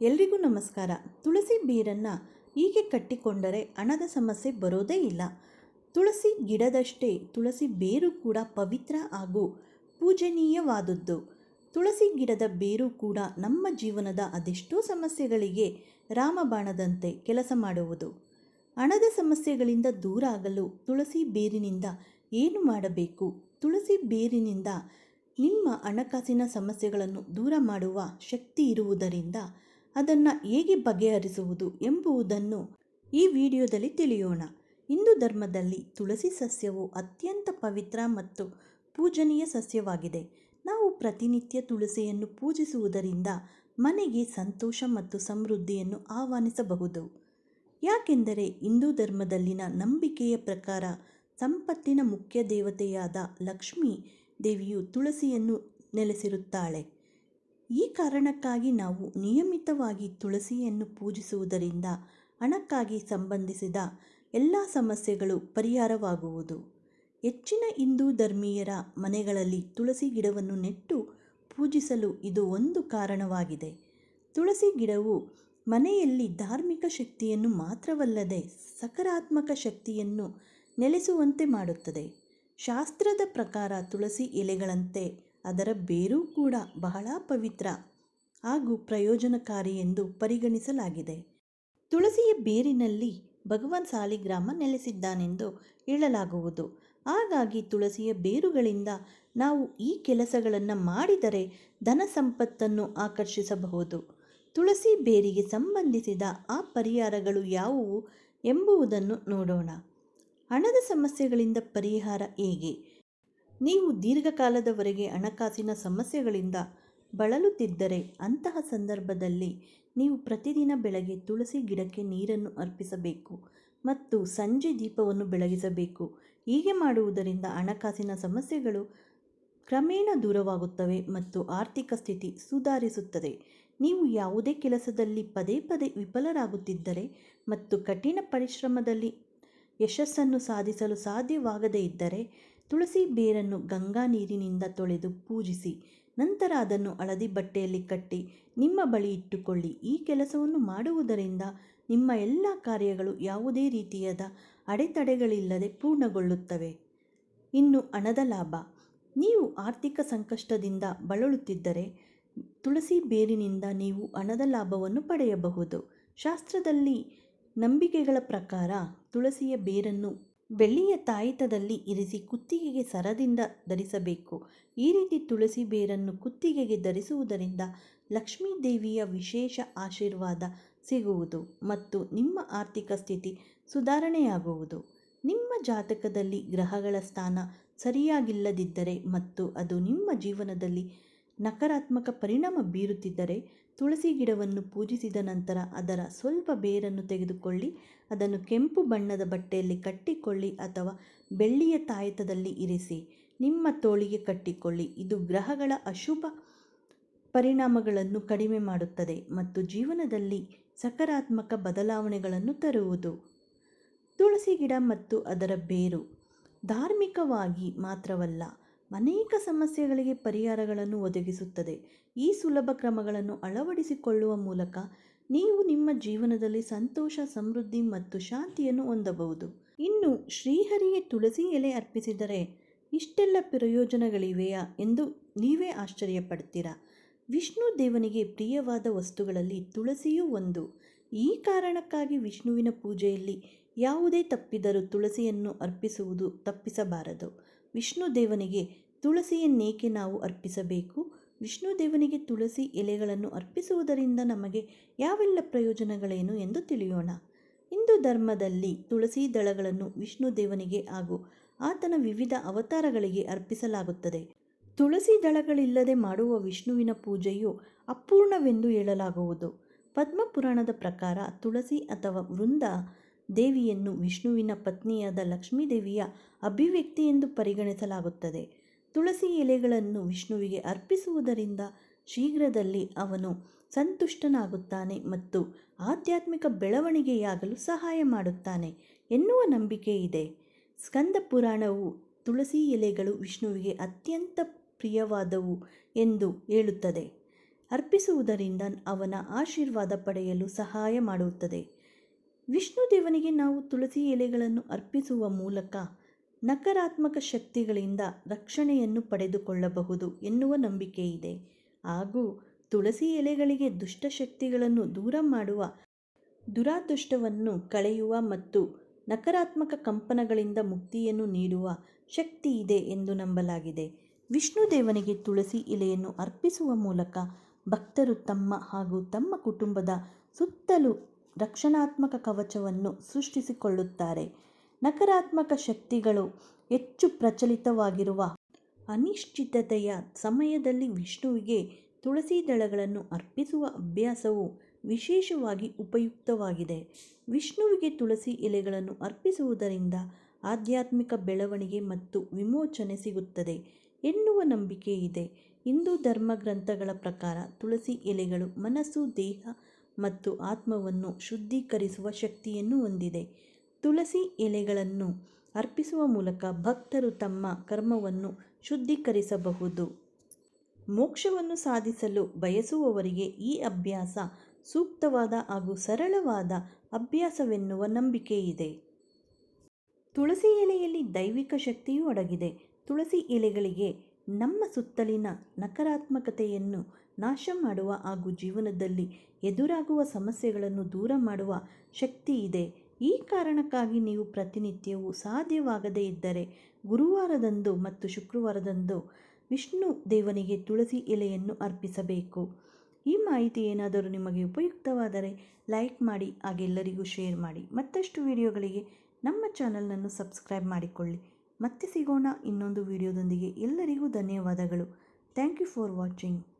ಎಲ್ರಿಗೂ ನಮಸ್ಕಾರ. ತುಳಸಿ ಬೇರನ್ನು ಹೀಗೆ ಕಟ್ಟಿಕೊಂಡರೆ ಹಣದ ಸಮಸ್ಯೆ ಬರೋದೇ ಇಲ್ಲ. ತುಳಸಿ ಗಿಡದಷ್ಟೇ ತುಳಸಿ ಬೇರು ಕೂಡ ಪವಿತ್ರ ಹಾಗೂ ಪೂಜನೀಯವಾದದ್ದು. ತುಳಸಿ ಗಿಡದ ಬೇರು ಕೂಡ ನಮ್ಮ ಜೀವನದ ಅದೆಷ್ಟೋ ಸಮಸ್ಯೆಗಳಿಗೆ ರಾಮಬಾಣದಂತೆ ಕೆಲಸ ಮಾಡುವುದು. ಹಣದ ಸಮಸ್ಯೆಗಳಿಂದ ದೂರ ಆಗಲು ತುಳಸಿ ಬೇರಿನಿಂದ ಏನು ಮಾಡಬೇಕು? ತುಳಸಿ ಬೇರಿನಿಂದ ನಿಮ್ಮ ಹಣಕಾಸಿನ ಸಮಸ್ಯೆಗಳನ್ನು ದೂರ ಮಾಡುವ ಶಕ್ತಿ ಇರುವುದರಿಂದ ಅದನ್ನು ಹೇಗೆ ಬಗೆಹರಿಸುವುದು ಎಂಬುದನ್ನು ಈ ವಿಡಿಯೋದಲ್ಲಿ ತಿಳಿಯೋಣ. ಹಿಂದೂ ಧರ್ಮದಲ್ಲಿ ತುಳಸಿ ಸಸ್ಯವು ಅತ್ಯಂತ ಪವಿತ್ರ ಮತ್ತು ಪೂಜನೀಯ ಸಸ್ಯವಾಗಿದೆ. ನಾವು ಪ್ರತಿನಿತ್ಯ ತುಳಸಿಯನ್ನು ಪೂಜಿಸುವುದರಿಂದ ಮನೆಗೆ ಸಂತೋಷ ಮತ್ತು ಸಮೃದ್ಧಿಯನ್ನು ಆಹ್ವಾನಿಸಬಹುದು. ಯಾಕೆಂದರೆ ಹಿಂದೂ ಧರ್ಮದಲ್ಲಿನ ನಂಬಿಕೆಯ ಪ್ರಕಾರ ಸಂಪತ್ತಿನ ಮುಖ್ಯ ದೇವತೆಯಾದ ಲಕ್ಷ್ಮೀ ದೇವಿಯು ತುಳಸಿಯನ್ನು ನೆಲೆಸಿರುತ್ತಾಳೆ. ಈ ಕಾರಣಕ್ಕಾಗಿ ನಾವು ನಿಯಮಿತವಾಗಿ ತುಳಸಿಯನ್ನು ಪೂಜಿಸುವುದರಿಂದ ಹಣಕ್ಕಾಗಿ ಸಂಬಂಧಿಸಿದ ಎಲ್ಲ ಸಮಸ್ಯೆಗಳು ಪರಿಹಾರವಾಗುವುದು. ಹೆಚ್ಚಿನ ಹಿಂದೂ ಧರ್ಮೀಯರ ಮನೆಗಳಲ್ಲಿ ತುಳಸಿ ಗಿಡವನ್ನು ನೆಟ್ಟು ಪೂಜಿಸಲು ಇದು ಒಂದು ಕಾರಣವಾಗಿದೆ. ತುಳಸಿ ಗಿಡವು ಮನೆಯಲ್ಲಿ ಧಾರ್ಮಿಕ ಶಕ್ತಿಯನ್ನು ಮಾತ್ರವಲ್ಲದೆ ಸಕಾರಾತ್ಮಕ ಶಕ್ತಿಯನ್ನು ನೆಲೆಸುವಂತೆ ಮಾಡುತ್ತದೆ. ಶಾಸ್ತ್ರದ ಪ್ರಕಾರ ತುಳಸಿ ಎಲೆಗಳಂತೆ ಅದರ ಬೇರು ಕೂಡ ಬಹಳ ಪವಿತ್ರ ಹಾಗೂ ಪ್ರಯೋಜನಕಾರಿ ಎಂದು ಪರಿಗಣಿಸಲಾಗಿದೆ. ತುಳಸಿಯ ಬೇರಿನಲ್ಲಿ ಭಗವಾನ್ ಸಾಲಿಗ್ರಾಮ ನೆಲೆಸಿದ್ದಾನೆಂದು ಹೇಳಲಾಗುವುದು. ಹಾಗಾಗಿ ತುಳಸಿಯ ಬೇರುಗಳಿಂದ ನಾವು ಈ ಕೆಲಸಗಳನ್ನು ಮಾಡಿದರೆ ಧನ ಸಂಪತ್ತನ್ನು ಆಕರ್ಷಿಸಬಹುದು. ತುಳಸಿ ಬೇರಿಗೆ ಸಂಬಂಧಿಸಿದ ಆ ಪರಿಹಾರಗಳು ಯಾವುವು ಎಂಬುದನ್ನು ನೋಡೋಣ. ಹಣದ ಸಮಸ್ಯೆಗಳಿಂದ ಪರಿಹಾರ ಹೇಗೆ? ನೀವು ದೀರ್ಘಕಾಲದವರೆಗೆ ಹಣಕಾಸಿನ ಸಮಸ್ಯೆಗಳಿಂದ ಬಳಲುತ್ತಿದ್ದರೆ ಅಂತಹ ಸಂದರ್ಭದಲ್ಲಿ ನೀವು ಪ್ರತಿದಿನ ಬೆಳಗ್ಗೆ ತುಳಸಿ ಗಿಡಕ್ಕೆ ನೀರನ್ನು ಅರ್ಪಿಸಬೇಕು ಮತ್ತು ಸಂಜೆ ದೀಪವನ್ನು ಬೆಳಗಿಸಬೇಕು. ಹೀಗೆ ಮಾಡುವುದರಿಂದ ಹಣಕಾಸಿನ ಸಮಸ್ಯೆಗಳು ಕ್ರಮೇಣ ದೂರವಾಗುತ್ತವೆ ಮತ್ತು ಆರ್ಥಿಕ ಸ್ಥಿತಿ ಸುಧಾರಿಸುತ್ತದೆ. ನೀವು ಯಾವುದೇ ಕೆಲಸದಲ್ಲಿ ಪದೇ ಪದೇ ವಿಫಲರಾಗುತ್ತಿದ್ದರೆ ಮತ್ತು ಕಠಿಣ ಪರಿಶ್ರಮದಲ್ಲಿ ಯಶಸ್ಸನ್ನು ಸಾಧಿಸಲು ಸಾಧ್ಯವಾಗದೇ ಇದ್ದರೆ ತುಳಸಿ ಬೇರನ್ನು ಗಂಗಾ ನೀರಿನಿಂದ ತೊಳೆದು ಪೂಜಿಸಿ, ನಂತರ ಅದನ್ನು ಹಳದಿ ಬಟ್ಟೆಯಲ್ಲಿ ಕಟ್ಟಿ ನಿಮ್ಮ ಬಳಿ ಇಟ್ಟುಕೊಳ್ಳಿ. ಈ ಕೆಲಸವನ್ನು ಮಾಡುವುದರಿಂದ ನಿಮ್ಮ ಎಲ್ಲ ಕಾರ್ಯಗಳು ಯಾವುದೇ ರೀತಿಯಾದ ಅಡೆತಡೆಗಳಿಲ್ಲದೆ ಪೂರ್ಣಗೊಳ್ಳುತ್ತವೆ. ಇನ್ನು ಹಣದ ಲಾಭ. ನೀವು ಆರ್ಥಿಕ ಸಂಕಷ್ಟದಿಂದ ಬಳಲುತ್ತಿದ್ದರೆ ತುಳಸಿ ಬೇರಿನಿಂದ ನೀವು ಹಣದ ಲಾಭವನ್ನು ಪಡೆಯಬಹುದು. ಶಾಸ್ತ್ರದಲ್ಲಿ ನಂಬಿಕೆಗಳ ಪ್ರಕಾರ ತುಳಸಿಯ ಬೇರನ್ನು ಬೆಳ್ಳಿಯ ತಾಯಿತದಲ್ಲಿ ಇರಿಸಿ ಕುತ್ತಿಗೆಗೆ ಸರದಿಂದ ಧರಿಸಬೇಕು. ಈ ರೀತಿ ತುಳಸಿ ಬೇರನ್ನು ಕುತ್ತಿಗೆಗೆ ಧರಿಸುವುದರಿಂದ ಲಕ್ಷ್ಮೀ ದೇವಿಯ ವಿಶೇಷ ಆಶೀರ್ವಾದ ಸಿಗುವುದು ಮತ್ತು ನಿಮ್ಮ ಆರ್ಥಿಕ ಸ್ಥಿತಿ ಸುಧಾರಣೆಯಾಗುವುದು. ನಿಮ್ಮ ಜಾತಕದಲ್ಲಿ ಗ್ರಹಗಳ ಸ್ಥಾನ ಸರಿಯಾಗಿಲ್ಲದಿದ್ದರೆ ಮತ್ತು ಅದು ನಿಮ್ಮ ಜೀವನದಲ್ಲಿ ನಕಾರಾತ್ಮಕ ಪರಿಣಾಮ ಬೀರುತ್ತಿದ್ದರೆ ತುಳಸಿ ಗಿಡವನ್ನು ಪೂಜಿಸಿದ ನಂತರ ಅದರ ಸ್ವಲ್ಪ ಬೇರನ್ನು ತೆಗೆದುಕೊಳ್ಳಿ, ಅದನ್ನು ಕೆಂಪು ಬಣ್ಣದ ಬಟ್ಟೆಯಲ್ಲಿ ಕಟ್ಟಿಕೊಳ್ಳಿ ಅಥವಾ ಬೆಳ್ಳಿಯ ತಾಯತದಲ್ಲಿ ಇರಿಸಿ. ನಿಮ್ಮ ತೋಳಿಗೆ ಕಟ್ಟಿಕೊಳ್ಳಿ. ಇದು ಗ್ರಹಗಳ ಅಶುಭ ಪರಿಣಾಮಗಳನ್ನು ಕಡಿಮೆ ಮಾಡುತ್ತದೆ ಮತ್ತು ಜೀವನದಲ್ಲಿ ಸಕಾರಾತ್ಮಕ ಬದಲಾವಣೆಗಳನ್ನು ತರುವುದು. ತುಳಸಿ ಗಿಡ ಮತ್ತು ಅದರ ಬೇರು ಧಾರ್ಮಿಕವಾಗಿ ಮಾತ್ರವಲ್ಲ ಅನೇಕ ಸಮಸ್ಯೆಗಳಿಗೆ ಪರಿಹಾರಗಳನ್ನು ಒದಗಿಸುತ್ತದೆ. ಈ ಸುಲಭ ಕ್ರಮಗಳನ್ನು ಅಳವಡಿಸಿಕೊಳ್ಳುವ ಮೂಲಕ ನೀವು ನಿಮ್ಮ ಜೀವನದಲ್ಲಿ ಸಂತೋಷ, ಸಮೃದ್ಧಿ ಮತ್ತು ಶಾಂತಿಯನ್ನು ಹೊಂದಬಹುದು. ಇನ್ನು ಶ್ರೀಹರಿಗೆ ತುಳಸಿ ಎಲೆ ಅರ್ಪಿಸಿದರೆ ಇಷ್ಟೆಲ್ಲ ಪ್ರಯೋಜನಗಳಿವೆಯಾ ಎಂದು ನೀವೇ ಆಶ್ಚರ್ಯ ಪಡ್ತೀರಾ ವಿಷ್ಣು ದೇವನಿಗೆ ಪ್ರಿಯವಾದ ವಸ್ತುಗಳಲ್ಲಿ ತುಳಸಿಯೂ ಒಂದು. ಈ ಕಾರಣಕ್ಕಾಗಿ ವಿಷ್ಣುವಿನ ಪೂಜೆಯಲ್ಲಿ ಯಾವುದೇ ತಪ್ಪಿದರೂ ತುಳಸಿಯನ್ನು ಅರ್ಪಿಸುವುದು ತಪ್ಪಿಸಬಾರದು. ವಿಷ್ಣು ದೇವನಿಗೆ ತುಳಸಿಯನ್ನೇಕೆ ನಾವು ಅರ್ಪಿಸಬೇಕು? ವಿಷ್ಣು ದೇವನಿಗೆ ತುಳಸಿ ಎಲೆಗಳನ್ನು ಅರ್ಪಿಸುವುದರಿಂದ ನಮಗೆ ಯಾವೆಲ್ಲ ಪ್ರಯೋಜನಗಳೇನು ಎಂದು ತಿಳಿಯೋಣ. ಹಿಂದೂ ಧರ್ಮದಲ್ಲಿ ತುಳಸಿ ದಳಗಳನ್ನು ವಿಷ್ಣು ದೇವನಿಗೆ ಹಾಗೂ ಆತನ ವಿವಿಧ ಅವತಾರಗಳಿಗೆ ಅರ್ಪಿಸಲಾಗುತ್ತದೆ. ತುಳಸಿ ದಳಗಳಿಲ್ಲದೆ ಮಾಡುವ ವಿಷ್ಣುವಿನ ಪೂಜೆಯು ಅಪೂರ್ಣವೆಂದು ಹೇಳಲಾಗುವುದು. ಪದ್ಮಪುರಾಣದ ಪ್ರಕಾರ ತುಳಸಿ ಅಥವಾ ವೃಂದ ದೇವಿಯನ್ನು ವಿಷ್ಣುವಿನ ಪತ್ನಿಯಾದ ಲಕ್ಷ್ಮೀದೇವಿಯ ಅಭಿವ್ಯಕ್ತಿ ಎಂದು ಪರಿಗಣಿಸಲಾಗುತ್ತದೆ. ತುಳಸಿ ಎಲೆಗಳನ್ನು ವಿಷ್ಣುವಿಗೆ ಅರ್ಪಿಸುವುದರಿಂದ ಶೀಘ್ರದಲ್ಲಿ ಅವನು ಸಂತುಷ್ಟನಾಗುತ್ತಾನೆ ಮತ್ತು ಆಧ್ಯಾತ್ಮಿಕ ಬೆಳವಣಿಗೆಯಾಗಲು ಸಹಾಯ ಮಾಡುತ್ತಾನೆ ಎನ್ನುವ ನಂಬಿಕೆ ಇದೆ. ಸ್ಕಂದ ಪುರಾಣವು ತುಳಸಿ ಎಲೆಗಳು ವಿಷ್ಣುವಿಗೆ ಅತ್ಯಂತ ಪ್ರಿಯವಾದವು ಎಂದು ಹೇಳುತ್ತದೆ. ಅರ್ಪಿಸುವುದರಿಂದ ಅವನ ಆಶೀರ್ವಾದ ಪಡೆಯಲು ಸಹಾಯ ಮಾಡುತ್ತದೆ. ವಿಷ್ಣು ದೇವನಿಗೆ ನಾವು ತುಳಸಿ ಎಲೆಗಳನ್ನು ಅರ್ಪಿಸುವ ಮೂಲಕ ನಕಾರಾತ್ಮಕ ಶಕ್ತಿಗಳಿಂದ ರಕ್ಷಣೆಯನ್ನು ಪಡೆದುಕೊಳ್ಳಬಹುದು ಎನ್ನುವ ನಂಬಿಕೆ ಇದೆ. ಹಾಗೂ ತುಳಸಿ ಎಲೆಗಳಿಗೆ ದುಷ್ಟಶಕ್ತಿಗಳನ್ನು ದೂರ ಮಾಡುವ ದುರಾದೃಷ್ಟವನ್ನು ಕಳೆಯುವ ಮತ್ತು ನಕಾರಾತ್ಮಕ ಕಂಪನಗಳಿಂದ ಮುಕ್ತಿಯನ್ನು ನೀಡುವ ಶಕ್ತಿ ಇದೆ ಎಂದು ನಂಬಲಾಗಿದೆ. ವಿಷ್ಣು ದೇವನಿಗೆ ತುಳಸಿ ಎಲೆಯನ್ನು ಅರ್ಪಿಸುವ ಮೂಲಕ ಭಕ್ತರು ತಮ್ಮ ಹಾಗೂ ತಮ್ಮ ಕುಟುಂಬದ ಸುತ್ತಲೂ ರಕ್ಷಣಾತ್ಮಕ ಕವಚವನ್ನು ಸೃಷ್ಟಿಸಿಕೊಳ್ಳುತ್ತಾರೆ. ನಕಾರಾತ್ಮಕ ಶಕ್ತಿಗಳು ಹೆಚ್ಚು ಪ್ರಚಲಿತವಾಗಿರುವ ಅನಿಶ್ಚಿತತೆಯ ಸಮಯದಲ್ಲಿ ವಿಷ್ಣುವಿಗೆ ತುಳಸಿ ದಳಗಳನ್ನು ಅರ್ಪಿಸುವ ಅಭ್ಯಾಸವು ವಿಶೇಷವಾಗಿ ಉಪಯುಕ್ತವಾಗಿದೆ. ವಿಷ್ಣುವಿಗೆ ತುಳಸಿ ಎಲೆಗಳನ್ನು ಅರ್ಪಿಸುವುದರಿಂದ ಆಧ್ಯಾತ್ಮಿಕ ಬೆಳವಣಿಗೆ ಮತ್ತು ವಿಮೋಚನೆ ಸಿಗುತ್ತದೆ ಎನ್ನುವ ನಂಬಿಕೆ ಇದೆ. ಹಿಂದೂ ಧರ್ಮ ಗ್ರಂಥಗಳ ಪ್ರಕಾರ ತುಳಸಿ ಎಲೆಗಳು ಮನಸ್ಸು, ದೇಹ ಮತ್ತು ಆತ್ಮವನ್ನು ಶುದ್ಧೀಕರಿಸುವ ಶಕ್ತಿಯನ್ನು ಹೊಂದಿದೆ. ತುಳಸಿ ಎಲೆಗಳನ್ನು ಅರ್ಪಿಸುವ ಮೂಲಕ ಭಕ್ತರು ತಮ್ಮ ಕರ್ಮವನ್ನು ಶುದ್ಧೀಕರಿಸಬಹುದು. ಮೋಕ್ಷವನ್ನು ಸಾಧಿಸಲು ಬಯಸುವವರಿಗೆ ಈ ಅಭ್ಯಾಸ ಸೂಕ್ತವಾದ ಹಾಗೂ ಸರಳವಾದ ಅಭ್ಯಾಸವೆನ್ನುವ ನಂಬಿಕೆ ಇದೆ ತುಳಸಿ ಎಲೆಯಲ್ಲಿ ದೈವಿಕ ಶಕ್ತಿಯೂ ಅಡಗಿದೆ. ತುಳಸಿ ಎಲೆಗಳಿಗೆ ನಮ್ಮ ಸುತ್ತಲಿನ ನಕಾರಾತ್ಮಕತೆಯನ್ನು ನಾಶ ಮಾಡುವ ಹಾಗೂ ಜೀವನದಲ್ಲಿ ಎದುರಾಗುವ ಸಮಸ್ಯೆಗಳನ್ನು ದೂರ ಮಾಡುವ ಶಕ್ತಿ ಇದೆ. ಈ ಕಾರಣಕ್ಕಾಗಿ ನೀವು ಪ್ರತಿನಿತ್ಯವೂ ಸಾಧ್ಯವಾಗದೇ ಇದ್ದರೆ ಗುರುವಾರದಂದು ಮತ್ತು ಶುಕ್ರವಾರದಂದು ವಿಷ್ಣು ದೇವನಿಗೆ ತುಳಸಿ ಎಲೆಯನ್ನು ಅರ್ಪಿಸಬೇಕು. ಈ ಮಾಹಿತಿ ಏನಾದರೂ ನಿಮಗೆ ಉಪಯುಕ್ತವಾದರೆ ಲೈಕ್ ಮಾಡಿ ಹಾಗೆಲ್ಲರಿಗೂ ಶೇರ್ ಮಾಡಿ. ಮತ್ತಷ್ಟು ವಿಡಿಯೋಗಳಿಗೆ ನಮ್ಮ ಚಾನಲ್ನನ್ನು ಸಬ್ಸ್ಕ್ರೈಬ್ ಮಾಡಿಕೊಳ್ಳಿ. ಮತ್ತೆ ಸಿಗೋಣ ಇನ್ನೊಂದು ವಿಡಿಯೋದೊಂದಿಗೆ ಎಲ್ಲರಿಗೂ ಧನ್ಯವಾದಗಳು. Thank you for watching